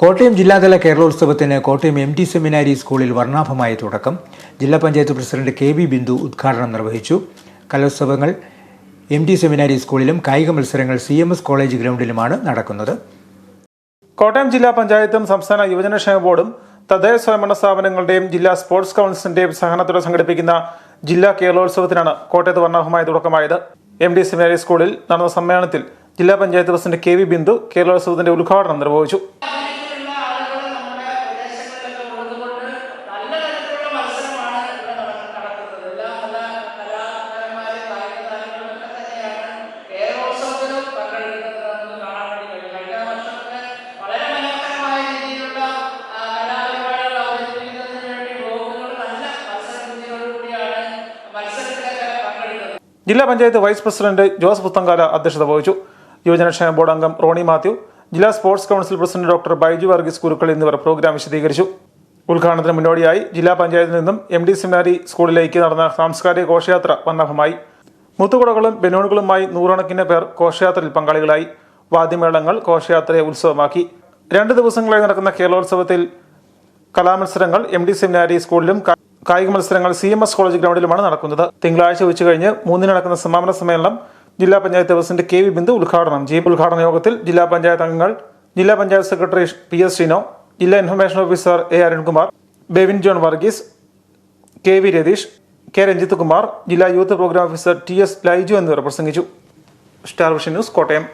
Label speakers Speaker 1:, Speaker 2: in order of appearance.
Speaker 1: കോട്ടയം ജില്ലാതല കേരളോത്സവത്തിന് Kottayam M T seminary സ്കൂളിൽ വർണാഭമായ തുടക്കം. ജില്ലാ panchayat president K V Bindu ഉദ്ഘാടനം നിർവഹിച്ചു. കലോത്സവങ്ങൾ എം ടി സെമിനാരി സ്കൂളിലും കായിക മത്സരങ്ങൾ സി എം എസ് കോളേജ് ഗ്രൗണ്ടിലുമാണ് നടക്കുന്നത്.
Speaker 2: കോട്ടയം ജില്ലാ പഞ്ചായത്തും സംസ്ഥാന യുവജനക്ഷേമ ബോർഡും തദ്ദേശ സ്വയംഭരണ സ്ഥാപനങ്ങളുടെയും ജില്ലാ സ്പോർട്സ് കൗൺസിലിന്റെയും സഹകരണത്തോടെ സംഘടിപ്പിക്കുന്ന ജില്ലാ കേരളോത്സവത്തിനാണ് കോട്ടയത്ത് വർണാഭമായ തുടക്കമായത്. എം ഡി സെമിനാരി സ്കൂളിൽ നടന്ന സമ്മേളനത്തിൽ ജില്ലാ panchayat president K V Bindu കേരളോത്സവത്തിന്റെ ഉദ്ഘാടനം നിർവഹിച്ചു. ജില്ലാ പഞ്ചായത്ത് വൈസ് പ്രസിഡന്റ് ജോസ് പുത്തങ്കാല അധ്യക്ഷത വഹിച്ചു. യുവജനക്ഷേമ ബോർഡ് അംഗം റോണി മാത്യു. ജില്ലാ sports council president doctor Baiju Varghese Kurukkal എന്നിവർ പ്രോഗ്രാം വിശദീകരിച്ചു. ഉദ്ഘാടനത്തിന് മുന്നോടിയായി ജില്ലാ പഞ്ചായത്തിൽ നിന്നും എം ഡി സെമിനാരി സ്കൂളിലേക്ക് നടന്ന സാംസ്കാരിക ഘോഷയാത്ര വർണഭമായി മുത്തുകുടകളും ബലൂണുകളുമായി നൂറുകണക്കിന് പേർ ഘോഷയാത്രയിൽ പങ്കാളികളായി. വാദ്യമേളങ്ങൾ ഘോഷയാത്രയെ ഉത്സവമാക്കി. രണ്ട് ദിവസങ്ങളായി നടക്കുന്ന കേരളോത്സവത്തിൽ കലാമത്സരങ്ങൾ എം ഡി സെമിനാരി സ്കൂളിലും കായിക മത്സരങ്ങൾ സി എം എസ് കോളേജ് ഗ്രൗണ്ടിലുമാണ് നടക്കുന്നത്. തിങ്കളാഴ്ച ഉച്ച കഴിഞ്ഞ് മൂന്നിന് നടക്കുന്ന സമാപന സമ്മേളനം ജില്ലാ panchayat president K V Bindu ഉദ്ഘാടനം ചെയ്യും. ഉദ്ഘാടന യോഗത്തിൽ ജില്ലാ പഞ്ചായത്ത് അംഗങ്ങൾ ജില്ലാ panchayat secretary P S Shino ജില്ലാ information officer A Arunkumar Bevin John Varghese K V Ratheesh K Ranjith Kumar ജില്ലാ youth programme officer T S Laiju എന്നിവർ പ്രസംഗിച്ചു. Star Vision News Kottayam.